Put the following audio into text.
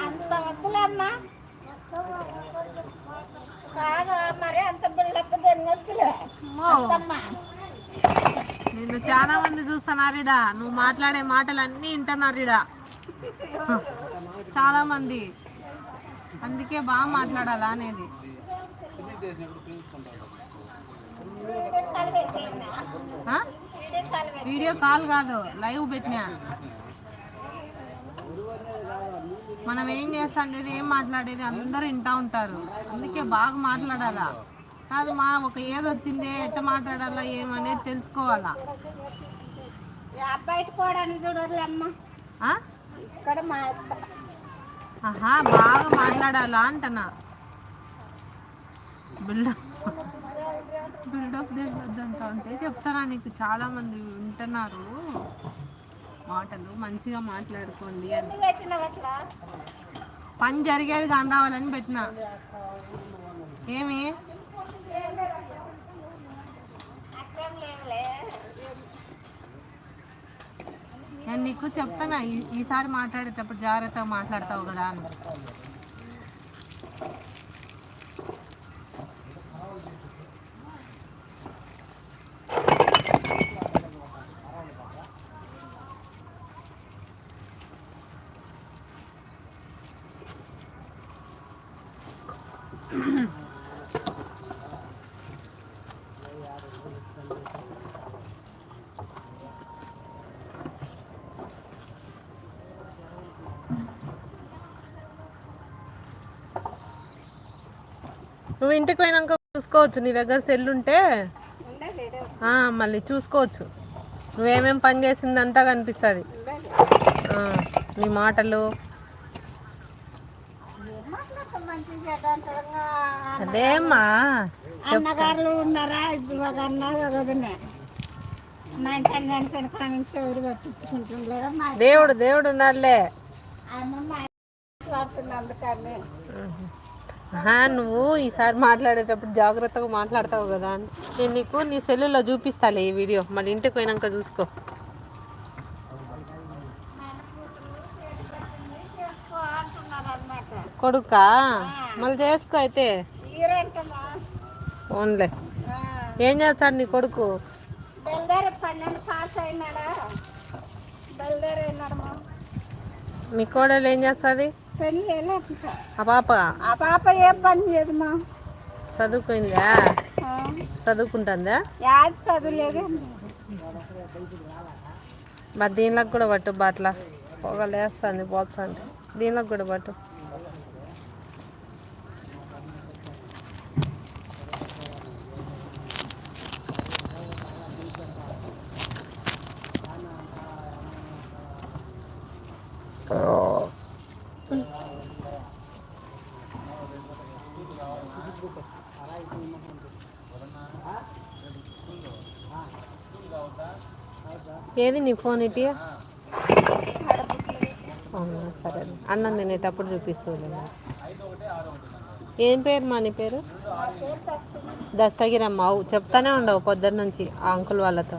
అంత వద్దులేమ్మా. కాదు మరి అంత బిల్డప్ నిన్ను చాలా మంది చూస్తున్నారిడా నువ్వు మాట్లాడే మాటలు అన్నీ వింటున్నారిడా చాలా మంది. అందుకే బాగా మాట్లాడాలా అనేది. ఆ? వీడియో కాల్ కాదు లైవ్ పెట్టినా. మనం ఏం చేస్తాండేది ఏం మాట్లాడేది అందరూ వింటా ఉంటారు. అందుకే బాగా మాట్లాడాలా. కాదు మా ఒక ఏది వచ్చింది ఎట్ట మాట్లాడాలా ఏమనేది తెలుసుకోవాలా. బయట పోవడానికి? ఇక్కడ ఆహా బాగా మాట్లాడాలా అంటనా. బిల్డప్. బిల్డప్ వద్దంటా అంటే చెప్తానా నీకు? చాలా మంది వింటున్నారు మాటలు మంచిగా మాట్లాడుకోండి అని. పని జరిగేది కాని రావాలని పెట్టిన. ఏమి? నేను నీకు చెప్తానా ఈసారి మాట్లాడేటప్పుడు జాగ్రత్తగా మాట్లాడతావు కదా అని. నువ్వు ఇంటికి పోయినాక చూసుకోవచ్చు. నీ దగ్గర సెల్ ఉంటే మళ్ళీ చూసుకోవచ్చు. నువ్వేమేం పని చేసిందంతా కనిపిస్తుంది. నీ మాటలు ఏం మాట్లాడతాం మంచిగా చెడ్డ అంటారుగా అదేమ్మా అన్నగారులు ఉన్నారా? ఇద్దరు ఒక అన్న ఒక వదినే. మా ఇంటి చనిపోయిన కాడ నుంచి ఎవరు పట్టించుకుంటుండలేదా మా దేవుడు దేవుడు ఉన్నాడులే. అందుకని. నువ్వు ఈసారి మాట్లాడేటప్పుడు జాగ్రత్తగా మాట్లాడతావు కదా. నేను నీకు నీ సెల్లులో చూపిస్తాలే ఈ వీడియో. మళ్ళీ ఇంటికి పోయినాక చేసుకో. కొడుకా? మళ్ళీ చేసుకో అయితే. ఓన్లే ఏం చేస్తాడు నీ కొడుకు? మీ కోడలు ఏం చేస్తుంది? ఆ పాప? ఆ పాప ఏ పని చేయదుమా చదువుకుందా? చదువుకుంటుందా? యాది చదువులేదు. మరి దీనిలోకి కూడా పట్టు బాట్ల. పొగలేస్తుంది పోతుంది. దీనిలోకి కూడా పట్టు. ఏది నీ ఫోన్ ఇటీ అవునా సరే. అన్నం తినేటప్పుడు చూపిస్తుంది ఏం పేరు మా నీ పేరు? దస్తగిరమ్మ. చెప్తానే ఉండవు పొద్దున్న నుంచి ఆ అంకుల్ వాళ్ళతో.